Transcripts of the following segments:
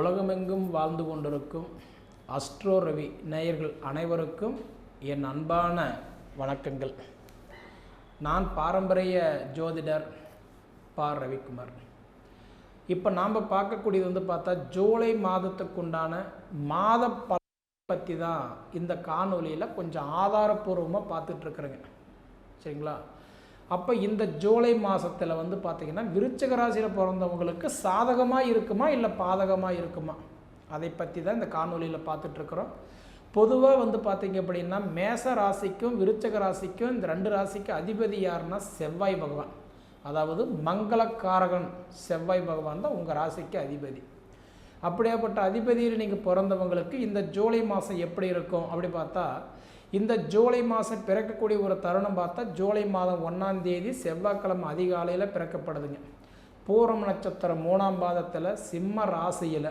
உலகமெங்கும் வாழ்ந்து கொண்டிருக்கும் அஸ்ட்ரோ ரவி நேயர்கள் அனைவருக்கும் என் அன்பான வணக்கங்கள். நான் பாரம்பரிய ஜோதிடர் பா. ரவிக்குமார். இப்போ நாம் பார்க்கக்கூடியது வந்து பார்த்தா ஜூலை மாதத்துக்குண்டான மாத பற்றி தான் இந்த காணொலியில் கொஞ்சம் ஆதாரப்பூர்வமாக பார்த்துட்ருக்குறேங்க சரிங்களா? அப்போ இந்த ஜூலை மாதத்தில் வந்து பார்த்திங்கன்னா விருச்சக ராசியில் பிறந்தவங்களுக்கு சாதகமாக இருக்குமா இல்லை பாதகமாக இருக்குமா? அதை பற்றி தான் இந்த காணொலியில் பார்த்துட்ருக்குறோம். பொதுவாக வந்து பார்த்திங்க அப்படின்னா மேச ராசிக்கும் விருச்சக ராசிக்கும் இந்த ரெண்டு ராசிக்கு அதிபதி யாருன்னா செவ்வாய் பகவான். அதாவது மங்களக்காரகன் செவ்வாய் பகவான் தான் உங்கள் ராசிக்கு அதிபதி. அப்படியாப்பட்ட அதிபதியில் நீங்கள் பிறந்தவங்களுக்கு இந்த ஜூலை மாதம் எப்படி இருக்கும் அப்படி பார்த்தா இந்த ஜூலை மாதம் பிறக்கக்கூடிய ஒரு தருணம் பார்த்தா ஜூலை மாதம் ஒன்றாம் தேதி செவ்வாய்க்கிழமை அதிகாலையில் பிறக்கப்படுதுங்க. பூரம் நட்சத்திரம் மூணாம் பாதத்தில் சிம்ம ராசியில்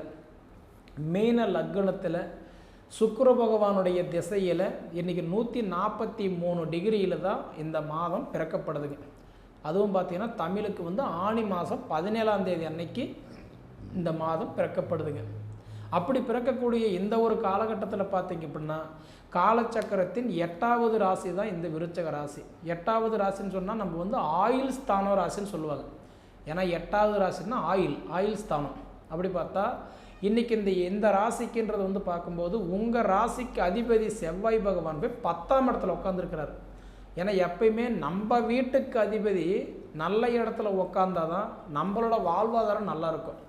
மீன லக்னத்தில் சுக்கர பகவானுடைய திசையில் இன்றைக்கி நூற்றி நாற்பத்தி மூணு டிகிரியில் தான் இந்த மாதம் பிறக்கப்படுதுங்க. அதுவும் பார்த்திங்கன்னா தமிழுக்கு வந்து ஆணி மாதம் பதினேழாம் தேதி அன்னைக்கு இந்த மாதம் பிறக்கப்படுதுங்க. அப்படி பிறக்கக்கூடிய இந்த ஒரு காலகட்டத்தில் பார்த்தீங்க அப்படின்னா காலச்சக்கரத்தின் எட்டாவது ராசி தான் இந்த விருச்சக ராசி. எட்டாவது ராசின்னு சொன்னால் நம்ம வந்து ஆயில் ஸ்தானம் ராசின்னு சொல்லுவாங்க. ஏன்னா எட்டாவது ராசின்னா ஆயில் ஆயில் ஸ்தானம். அப்படி பார்த்தா இன்றைக்கி இந்த எந்த ராசிக்குன்றது வந்து பார்க்கும்போது உங்கள் ராசிக்கு அதிபதி செவ்வாய் பகவான் போய் பத்தாம் இடத்துல உட்காந்துருக்கிறார் ஏன்னா எப்பயுமே நம்ம வீட்டுக்கு அதிபதி நல்ல இடத்துல உட்காந்தாதான் நம்மளோட வாழ்வாதாரம் நல்லாயிருக்கும்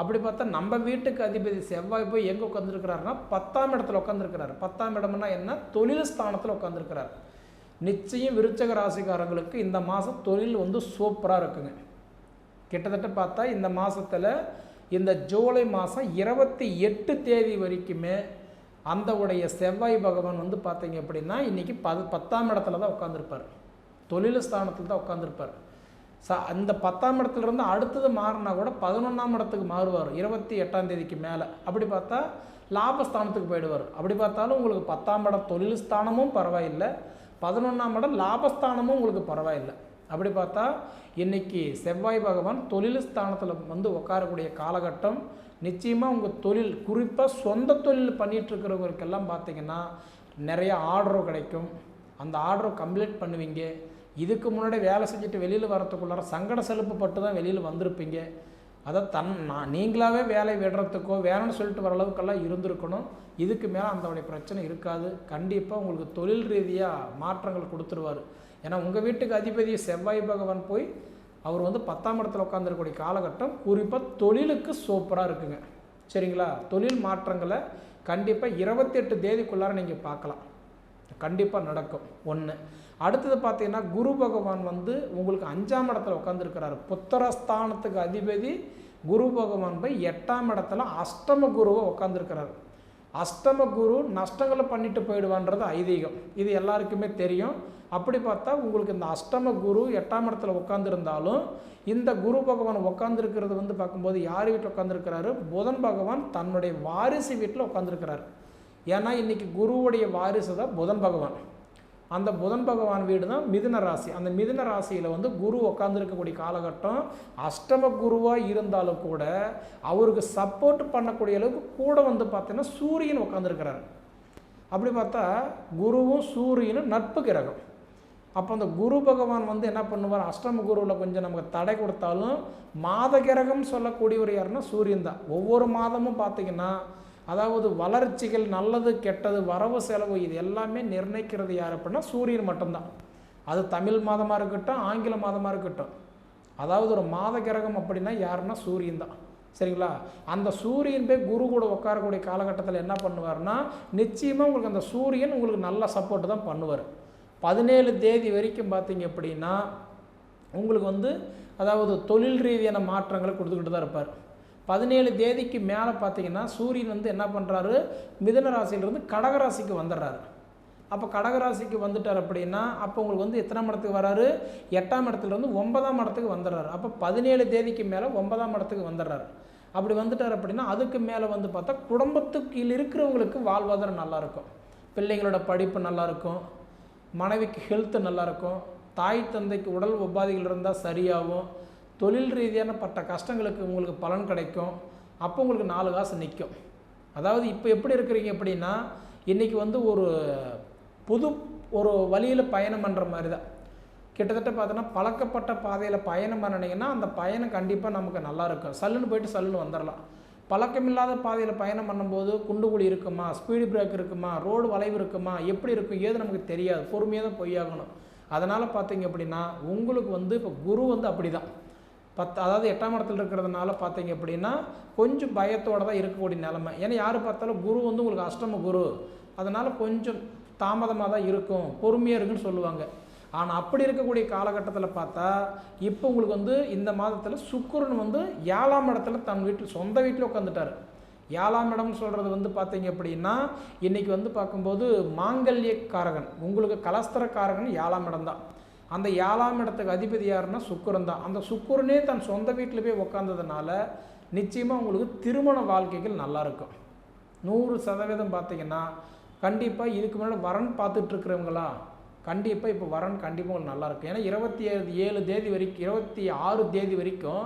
அப்படி பார்த்தா நம்ம வீட்டுக்கு அதிபதி செவ்வாய் போய் எங்கே உட்காந்துருக்கிறாருன்னா பத்தாம் இடத்துல உட்காந்துருக்கிறாரு பத்தாம் இடம்னா என்ன? தொழில் ஸ்தானத்தில் உட்காந்துருக்கிறார் நிச்சயம் விருச்சக ராசிக்காரங்களுக்கு இந்த மாதம் தொழில் வந்து சூப்பராக இருக்குங்க. கிட்டத்தட்ட பார்த்தா இந்த மாதத்தில் இந்த ஜூலை மாதம் இருபத்தி எட்டு தேதி வரைக்குமே அந்த உடைய செவ்வாய் பகவான் வந்து பார்த்தீங்க அப்படின்னா இன்றைக்கி பது பத்தாம் இடத்துல தான் உட்காந்துருப்பார் தொழில் ஸ்தானத்தில் தான் உட்காந்துருப்பார் ச அந்த பத்தாம் இடத்துலேருந்து அடுத்தது மாறினா கூட பதினொன்றாம் இடத்துக்கு மாறுவார். இருபத்தி எட்டாம் தேதிக்கு மேலே. அப்படி பார்த்தா லாபஸ்தானத்துக்கு போயிடுவார். அப்படி பார்த்தாலும் உங்களுக்கு பத்தாம் இடம் தொழில் ஸ்தானமும் பரவாயில்லை. பதினொன்றாம் இடம் லாபஸ்தானமும் உங்களுக்கு பரவாயில்லை. அப்படி பார்த்தா இன்றைக்கி செவ்வாய் பகவான் தொழில் ஸ்தானத்தில் வந்து உட்காரக்கூடிய காலகட்டம் நிச்சயமாக உங்கள் தொழில் குறிப்பாக சொந்த தொழில் பண்ணிகிட்ருக்கிறவங்களுக்கெல்லாம் பார்த்தீங்கன்னா நிறைய ஆர்டரும் கிடைக்கும். அந்த ஆர்டரை கம்ப்ளீட் பண்ணுவீங்க. இதுக்கு முன்னாடி வேலை செஞ்சுட்டு வெளியில் வரத்துக்குள்ளார சங்கட செலுப்பு பட்டு தான் வெளியில் வந்திருப்பீங்க. அதை தன் நான் நீங்களாகவே வேலை விடுறதுக்கோ வேலைன்னு சொல்லிட்டு வர அளவுக்கெல்லாம் இருந்திருக்கணும். இதுக்கு மேலே அந்தவுடைய பிரச்சனை இருக்காது. கண்டிப்பாக உங்களுக்கு தொழில் ரீதியாக மாற்றங்கள் கொடுத்துருவார். ஏன்னா உங்கள் வீட்டுக்கு அதிபதி செவ்வாய் பகவான் போய் அவர் வந்து பத்தாம் இடத்துல உட்காந்துருக்கக்கூடிய காலகட்டம். குறிப்பாக தொழிலுக்கு சூப்பராக இருக்குங்க. சரிங்களா? தொழில் மாற்றங்களை கண்டிப்பாக இருபத்தெட்டு தேதிக்குள்ளார நீங்கள் பார்க்கலாம். கண்டிப்பாக நடக்கும். ஒன்று அடுத்தது பார்த்தீங்கன்னா குரு பகவான் வந்து உங்களுக்கு அஞ்சாம் இடத்துல உட்காந்துருக்கிறாரு புத்திரஸ்தானத்துக்கு அதிபதி குரு பகவான் போய் எட்டாம் இடத்துல அஷ்டம குருவை உட்காந்துருக்கிறாரு அஷ்டம குரு நஷ்டங்களை பண்ணிட்டு போயிடுவான்றது ஐதீகம். இது எல்லாருக்குமே தெரியும். அப்படி பார்த்தா உங்களுக்கு இந்த அஷ்டம குரு எட்டாம் இடத்துல உட்காந்துருந்தாலும் இந்த குரு பகவான் உட்காந்துருக்கிறது வந்து பார்க்கும்போது யார் வீட்டில் உட்காந்துருக்கிறாரு புதன் பகவான் தன்னுடைய வாரிசு வீட்டில் உட்காந்துருக்கிறாரு ஏன்னா இன்றைக்கி குருவுடைய வாரிசு தான் புதன் பகவான். அந்த புதன் பகவான் வீடு தான் மிதுன ராசி. அந்த மிதுன ராசியில் வந்து குரு உட்காந்துருக்கக்கூடிய காலகட்டம் அஷ்டம குருவாக இருந்தாலும் கூட அவருக்கு சப்போர்ட் பண்ணக்கூடிய அளவுக்கு கூட வந்து பார்த்தீங்கன்னா சூரியன் உட்காந்துருக்கிறாரு அப்படி பார்த்தா குருவும் சூரியனும் நட்பு கிரகம். அப்போ அந்த குரு பகவான் வந்து என்ன பண்ணுவார்? அஷ்டம குருவில் கொஞ்சம் நமக்கு தடை கொடுத்தாலும் மாத கிரகம் சொல்லக்கூடியவர் யாருன்னா சூரியன் தான். ஒவ்வொரு மாதமும் பார்த்தீங்கன்னா அதாவது வளர்ச்சிகள் நல்லது கெட்டது வரவு செலவு இது எல்லாமே நிர்ணயிக்கிறது யார் அப்படின்னா சூரியன் மட்டும்தான். அது தமிழ் மாதமாக இருக்கட்டும் ஆங்கில மாதமாக இருக்கட்டும். அதாவது ஒரு மாத கிரகம் அப்படின்னா யாருன்னா சூரியன் தான். சரிங்களா? அந்த சூரியன் போய் குரு கூட உட்காரக்கூடிய காலகட்டத்தில் என்ன பண்ணுவார்னா நிச்சயமாக உங்களுக்கு அந்த சூரியன் உங்களுக்கு நல்ல சப்போர்ட் தான் பண்ணுவார். பதினேழு தேதி வரைக்கும் பார்த்தீங்க அப்படின்னா உங்களுக்கு வந்து அதாவது தொழில் ரீதியான மாற்றங்களை கொடுத்துக்கிட்டு தான் இருப்பார். பதினேழு தேதிக்கு மேலே பார்த்தீங்கன்னா சூரியன் வந்து என்ன பண்ணுறாரு மிதன ராசியிலிருந்து கடகராசிக்கு வந்துடுறாரு. அப்போ கடகராசிக்கு வந்துட்டார் அப்படின்னா அப்போ உங்களுக்கு வந்து எத்தனாம் இடத்துக்கு வராரு? எட்டாம் இடத்துலேருந்து ஒன்பதாம் இடத்துக்கு வந்துடுறாரு. அப்போ பதினேழு தேதிக்கு மேலே ஒன்பதாம் இடத்துக்கு வந்துடுறாரு. அப்படி வந்துட்டார் அப்படின்னா அதுக்கு மேலே வந்து பார்த்தா குடும்பத்துக்கு இருக்கிறவங்களுக்கு வாழ்வாதாரம் நல்லாயிருக்கும் பிள்ளைங்களோட படிப்பு நல்லாயிருக்கும் மனைவிக்கு ஹெல்த்து நல்லாயிருக்கும் தாய் தந்தைக்கு உடல் உபாதைகள் இருந்தால் சரியாகும். தொழில் ரீதியான பட்ட கஷ்டங்களுக்கு உங்களுக்கு பலன் கிடைக்கும். அப்போ உங்களுக்கு நாலு காசு நிற்கும் அதாவது இப்போ எப்படி இருக்கிறீங்க அப்படின்னா இன்றைக்கி வந்து ஒரு புது ஒரு வழியில் பயணம் பண்ணுற மாதிரி தான் கிட்டத்தட்ட பார்த்தோன்னா பழக்கப்பட்ட பாதையில் பயணம் பண்ணினீங்கன்னா அந்த பயணம் கண்டிப்பாக நமக்கு நல்லா இருக்கும். சல்லுன்னு போயிட்டு சல்லுன்னு வந்துடலாம் பழக்கமில்லாத பாதையில் பயணம் பண்ணும்போது குண்டுகுழி இருக்குமா? ஸ்பீடு பிரேக் இருக்குமா? ரோடு வளைவு இருக்குமா? எப்படி இருக்கும்? ஏது நமக்கு தெரியாது. பொறுமையாக தான் பொய்யாகணும் அதனால் பார்த்தீங்க அப்படின்னா உங்களுக்கு வந்து இப்போ குரு வந்து அப்படி தான் பத்து அதாவது எட்டாம் இடத்துல இருக்கிறதுனால பார்த்தீங்க அப்படின்னா கொஞ்சம் பயத்தோடு தான் இருக்கக்கூடிய நிலமை. ஏன்னா யார் பார்த்தாலும் குரு வந்து உங்களுக்கு அஷ்டம குரு. அதனால் கொஞ்சம் தாமதமாக தான் இருக்கும். பொறுமையாக இருக்குன்னு சொல்லுவாங்க. ஆனால் அப்படி இருக்கக்கூடிய காலகட்டத்தில் பார்த்தா இப்போ உங்களுக்கு வந்து இந்த மாதத்தில் சுக்குரன் வந்து ஏழாம் இடத்துல தன் வீட்டில் சொந்த வீட்டில் உட்காந்துட்டார் ஏழாம் இடம்னு சொல்கிறது வந்து பார்த்தீங்க அப்படின்னா இன்றைக்கி வந்து பார்க்கும்போது மாங்கல்ய காரகன் உங்களுக்கு கலஸ்தர காரகன் ஏழாம் இடம் தான். அந்த ஏழாம் இடத்துக்கு அதிபதி யாருன்னா சுக்கிரன் தான். அந்த சுக்கிரனே தன் சொந்த வீட்டில் போய் உட்காந்ததுனால நிச்சயமாக உங்களுக்கு திருமண வாழ்க்கைகள் நல்லா இருக்கும். நூறு சதவீதம் பார்த்தீங்கன்னா கண்டிப்பாக இதுக்கு முன்னாடி வரன் பார்த்துட்ருக்குறவங்களா கண்டிப்பாக இப்போ வரன் கண்டிப்பாக உங்களுக்கு நல்லாயிருக்கும் ஏன்னா இருபத்தி ஏழு ஏழு தேதி வரைக்கும் இருபத்தி ஆறு தேதி வரைக்கும்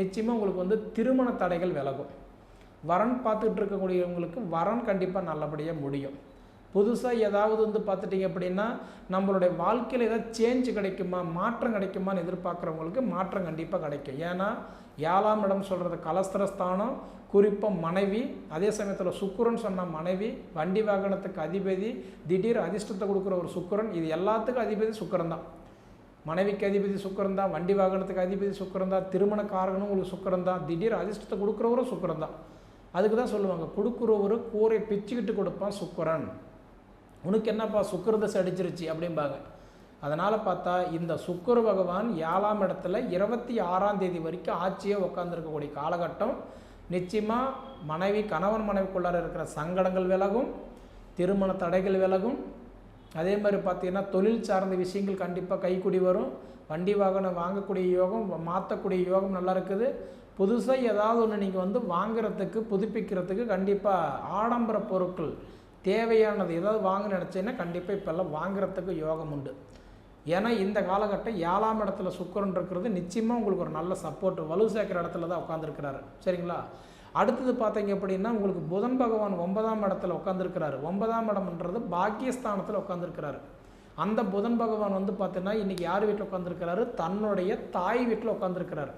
நிச்சயமாக உங்களுக்கு வந்து திருமண தடைகள் விலகும். வரன் பார்த்துட்டு இருக்கக்கூடியவங்களுக்கு வரன் கண்டிப்பாக நல்லபடியாக முடியும். புதுசாக ஏதாவது வந்து பார்த்துட்டிங்க அப்படின்னா நம்மளுடைய வாழ்க்கையில் ஏதாவது சேஞ்ச் கிடைக்குமா மாற்றம் கிடைக்குமான்னு எதிர்பார்க்குறவங்களுக்கு மாற்றம் கண்டிப்பாக கிடைக்கும். ஏன்னா ஏழாம் இடம் சொல்கிறது கலஸ்திரஸ்தானம் குறிப்பாக மனைவி அதே சமயத்தில் சுக்குரன் சொன்ன மனைவி வண்டி வாகனத்துக்கு அதிபதி திடீர் அதிர்ஷ்டத்தை கொடுக்குற ஒரு சுக்குரன் இது எல்லாத்துக்கும் அதிபதி சுக்கரன் தான். மனைவிக்கு அதிபதி சுக்கரன் தான் வண்டி வாகனத்துக்கு அதிபதி சுக்கரன் தான் திருமண காரகனும் உங்களுக்கு சுக்கரன் தான் திடீர் அதிர்ஷ்டத்தை கொடுக்குறவரும் சுக்கரன் தான். அதுக்கு தான் சொல்லுவாங்க கொடுக்குறவரு கூரை பிச்சுக்கிட்டு கொடுப்பான் சுக்கரன். உனக்கு என்னப்பா சுக்கரதசை அடிச்சிருச்சு அப்படிம்பாங்க. அதனால் பார்த்தா இந்த சுக்கர பகவான் ஏழாம் இடத்துல இருபத்தி ஆறாம் தேதி வரைக்கும் ஆட்சியே உட்காந்துருக்கக்கூடிய காலகட்டம். நிச்சயமாக மனைவி கணவன் மனைவிக்குள்ளார இருக்கிற சங்கடங்கள் விலகும் திருமண தடைகள் விலகும். அதே மாதிரி பார்த்தீங்கன்னா தொழில் சார்ந்த விஷயங்கள் கண்டிப்பாக கைக்குடி வரும். வண்டி வாகனம் வாங்கக்கூடிய யோகம் மாற்றக்கூடிய யோகம் நல்லா இருக்குது. புதுசாக ஏதாவது ஒன்று நீங்கள் வந்து வாங்குறதுக்கு புதுப்பிக்கிறதுக்கு கண்டிப்பாக ஆடம்பர பொருட்கள் தேவையானது ஏதாவது வாங்க நினச்சேன்னா கண்டிப்பாக இப்போல்லாம் வாங்குறதுக்கு யோகம் உண்டு. ஏன்னா இந்த காலகட்டம் ஏழாம் இடத்துல சுக்கரன் இருக்கிறது நிச்சயமாக உங்களுக்கு ஒரு நல்ல சப்போர்ட் வலு சேர்க்குற இடத்துல தான் உட்காந்துருக்கிறாரு சரிங்களா? அடுத்தது பார்த்தீங்க அப்படின்னா உங்களுக்கு புதன் பகவான் ஒன்பதாம் இடத்துல உட்காந்துருக்கிறாரு ஒன்பதாம் இடம்ன்றது பாக்கியஸ்தானத்தில் உட்காந்துருக்கிறாரு அந்த புதன் பகவான் வந்து பார்த்தீங்கன்னா இன்றைக்கி யார் வீட்டில் உட்காந்துருக்கிறாரு தன்னுடைய தாய் வீட்டில் உட்காந்துருக்கிறாரு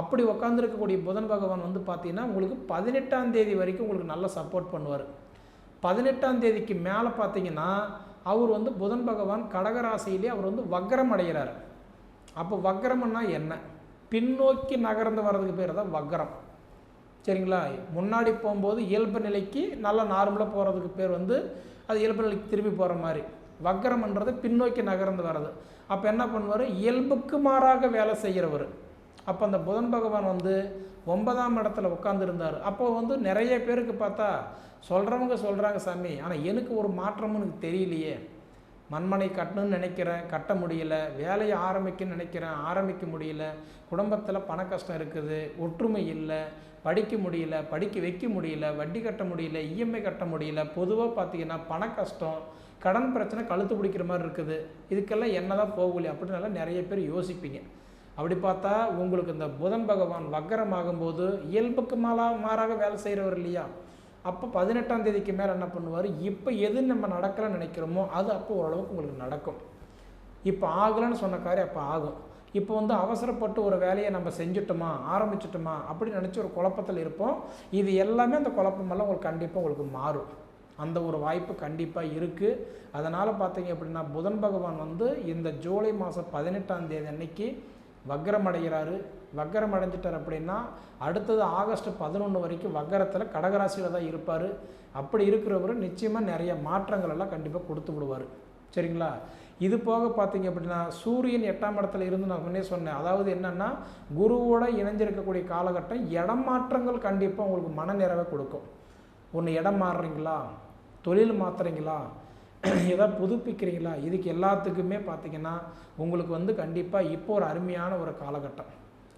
அப்படி உட்காந்துருக்கக்கூடிய புதன் பகவான் வந்து பார்த்தீங்கன்னா உங்களுக்கு பதினெட்டாம் தேதி வரைக்கும் உங்களுக்கு நல்ல சப்போர்ட் பண்ணுவார். பதினெட்டாம் தேதிக்கு மேலே பார்த்தீங்கன்னா அவர் வந்து புதன் பகவான் கடகராசியிலே அவர் வந்து வக்ரம் அடைகிறார். அப்போ வக்ரம்னா என்ன? பின்னோக்கி நகர்ந்து வர்றதுக்கு பேர் தான் வக்ரம். சரிங்களா? முன்னாடி போகும்போது இயல்பு நிலைக்கு நல்லா நார்மலாக போகிறதுக்கு பேர் வந்து அது இயல்பு நிலைக்கு திரும்பி போகிற மாதிரி. வக்ரம்ன்றது பின்னோக்கி நகர்ந்து வர்றது. அப்போ என்ன பண்ணுவார்? இயல்புக்கு மாறாக வேலை செய்கிறவர் அப்போ அந்த புதன் பகவான் வந்து ஒன்பதாம் இடத்துல உட்காந்துருந்தார் அப்போ வந்து நிறைய பேருக்கு பார்த்தா சொல்கிறவங்க சொல்கிறாங்க சாமி ஆனால் எனக்கு ஒரு மாற்றமும் எனக்கு தெரியலையே. மண்மனை கட்டணும்னு நினைக்கிறேன் கட்ட முடியல. வேலையை ஆரம்பிக்கணும்னு நினைக்கிறேன் ஆரம்பிக்க முடியல. குடும்பத்தில் பண கஷ்டம் இருக்குது ஒற்றுமை இல்லை படிக்க முடியல படிக்க வைக்க முடியல வட்டி கட்ட முடியல இஎம்ஐ கட்ட முடியல. பொதுவாக பார்த்தீங்கன்னா பண கஷ்டம் கடன் பிரச்சனை கழுத்து பிடிக்கிற மாதிரி இருக்குது. இதுக்கெல்லாம் என்ன தான் போகலையே அப்படின்னால நிறைய பேர் யோசிப்பீங்க. அப்படி பார்த்தா உங்களுக்கு இந்த புதன் பகவான் வக்கரமாகும்போது இயல்புக்கு மாலா மாறாக வேலை செய்கிறவர் இல்லையா? அப்போ பதினெட்டாம் தேதிக்கு மேலே என்ன பண்ணுவார்? இப்போ எது நம்ம நடக்கலன்னு நினைக்கிறோமோ அது அப்போ ஓரளவுக்கு உங்களுக்கு நடக்கும். இப்போ ஆகலைன்னு சொன்ன காரியம் அப்போ ஆகும். இப்போ வந்து அவசரப்பட்டு ஒரு வேலையை நம்ம செஞ்சுட்டோமா ஆரம்பிச்சிட்டோமா அப்படின்னு நினச்சி ஒரு குழப்பத்தில் இருப்போம். இது எல்லாமே அந்த குழப்பமெல்லாம் உங்களுக்கு கண்டிப்பாக உங்களுக்கு மாறும். அந்த ஒரு வாய்ப்பு கண்டிப்பாக இருக்குது அதனால் பார்த்தீங்க அப்படின்னா புதன் பகவான் வந்து இந்த ஜூலை மாதம் பதினெட்டாம் தேதி அன்னைக்கு வக்ரம் அடைகிறாரு வக்ரம் அடைஞ்சிட்டார் அப்படின்னா அடுத்தது ஆகஸ்ட் பதினொன்று வரைக்கும் வக்கரத்தில் கடகராசியில் தான் இருப்பார். அப்படி இருக்கிறவர் நிச்சயமாக நிறைய மாற்றங்கள் எல்லாம் கண்டிப்பாக கொடுத்து விடுவார். சரிங்களா? இது போக பார்த்தீங்க அப்படின்னா சூரியன் எட்டாம் இடத்துல இருந்து நான் முன்னே சொன்னேன். அதாவது என்னென்னா குருவோட இணைஞ்சிருக்கக்கூடிய காலகட்டம் இடம் மாற்றங்கள் கண்டிப்பாக உங்களுக்கு மன நிறைவை கொடுக்கும். ஒன்று இடம் மாறுறீங்களா? தொழில் மாற்றுறீங்களா எதாவது புதுப்பிக்கிறீங்களா? இதுக்கு எல்லாத்துக்குமே பார்த்தீங்கன்னா உங்களுக்கு வந்து கண்டிப்பாக இப்போ ஒரு அருமையான ஒரு காலகட்டம்.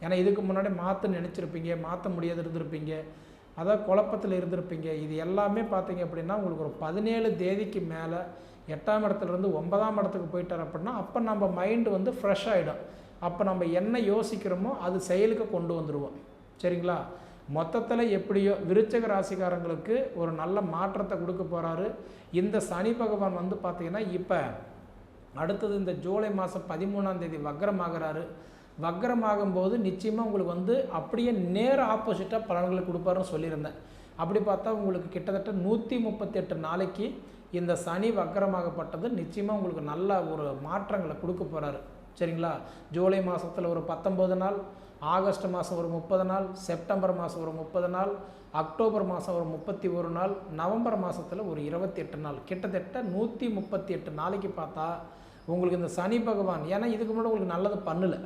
ஏன்னா இதுக்கு முன்னாடி மாற்ற நினச்சிருப்பீங்க மாற்ற முடியாது இருந்திருப்பீங்க. அதான் குழப்பத்தில் இருந்திருப்பீங்க. இது எல்லாமே பார்த்தீங்க அப்படின்னா உங்களுக்கு ஒரு பதினேழு தேதிக்கு மேலே எட்டாம் இடத்துலேருந்து ஒன்பதாம் இடத்துக்கு போயிட்டார் அப்படின்னா அப்போ நம்ம மைண்டு வந்து ஃப்ரெஷ் ஆகிடும் அப்போ நம்ம என்ன யோசிக்கிறோமோ அது செயலுக்கு கொண்டு வந்துடுவோம் சரிங்களா? மொத்தத்தில் எப்படியோ விருச்சக ராசிக்காரங்களுக்கு ஒரு நல்ல மாற்றத்தை கொடுக்க போகிறாரு இந்த சனி பகவான் வந்து பார்த்திங்கன்னா இப்போ அடுத்தது இந்த ஜூலை மாதம் பதிமூணாம் தேதி வக்ரமாகிறாரு. வக்ரமாகும்போது நிச்சயமாக உங்களுக்கு வந்து அப்படியே நேர் ஆப்போசிட்டாக பலன்களை கொடுப்பாருன்னு சொல்லியிருந்தேன். அப்படி பார்த்தா உங்களுக்கு கிட்டத்தட்ட நூற்றி முப்பத்தெட்டு நாளைக்கு இந்த சனி வக்கரமாகப்பட்டது நிச்சயமாக உங்களுக்கு நல்ல ஒரு மாற்றங்களை கொடுக்க போகிறாரு சரிங்களா? ஜூலை மாதத்தில் ஒரு பத்தொம்பது நாள் ஆகஸ்ட் மாதம் ஒரு முப்பது நாள் செப்டம்பர் மாதம் ஒரு முப்பது நாள் அக்டோபர் மாதம் ஒரு முப்பத்தி ஒரு நாள் நவம்பர் மாதத்தில் ஒரு இருபத்தி எட்டு நாள். கிட்டத்தட்ட நூற்றி முப்பத்தி எட்டு நாளைக்கு பார்த்தா உங்களுக்கு இந்த சனி பகவான் ஏன்னா இதுக்கு முன்னாடி உங்களுக்கு நல்லது பண்ணலை.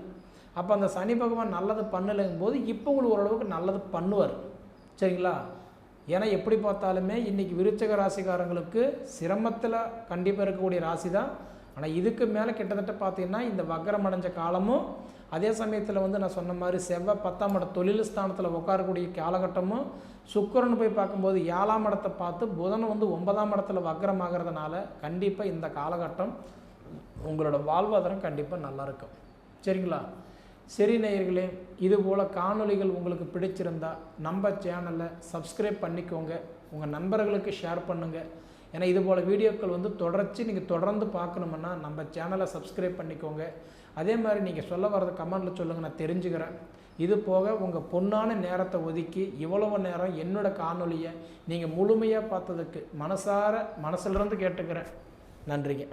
அப்போ அந்த சனி பகவான் நல்லது பண்ணலைங்கும் போது இப்போ உங்களுக்கு ஓரளவுக்கு நல்லது பண்ணுவார். சரிங்களா? ஏன்னா எப்படி பார்த்தாலுமே இன்றைக்கி விருச்சக ராசிக்காரங்களுக்கு சிரமத்தில் கண்டிப்பாக இருக்கக்கூடிய ராசி தான் ஆனால் இதுக்கு மேலே கிட்டத்தட்ட பார்த்தீங்கன்னா இந்த வக்கரம் அடைஞ்ச காலமும் அதே சமயத்தில் வந்து நான் சொன்ன மாதிரி செவ்வாய் பத்தாம் இடம் தொழில் ஸ்தானத்தில் உட்காரக்கூடிய காலகட்டமும் சுக்கரன் போய் பார்க்கும்போது ஏழாம் இடத்தை பார்த்து புதன் வந்து ஒன்பதாம் இடத்துல வக்கரம் ஆகிறதுனால கண்டிப்பாக இந்த காலகட்டம் உங்களோட வாழ்வாதாரம் கண்டிப்பாக நல்லாயிருக்கும் சரிங்களா? சரி நேயர்களே இது போல் காணொளிகள் உங்களுக்கு பிடிச்சிருந்தா நம்ம சேனலை சப்ஸ்கிரைப் பண்ணிக்கோங்க. உங்கள் நண்பர்களுக்கு ஷேர் பண்ணுங்கள் ஏன்னா இது போல் வீடியோக்கள் வந்து தொடர்ச்சி நீங்கள் தொடர்ந்து பார்க்கணுமுன்னா நம்ம சேனலை சப்ஸ்கிரைப் பண்ணிக்கோங்க. அதே மாதிரி நீங்கள் சொல்ல வரத கமெண்டில் சொல்லுங்கள் நான் தெரிஞ்சுக்கிறேன். இது போக உங்கள் பொண்ணான நேரத்தை ஒதுக்கி இவ்வளவு நேரம் என்னோட காணொலியை நீங்கள் முழுமையாக பார்த்ததுக்கு மனசார மனசிலிருந்து கேட்டுக்கிறேன். நன்றிங்க.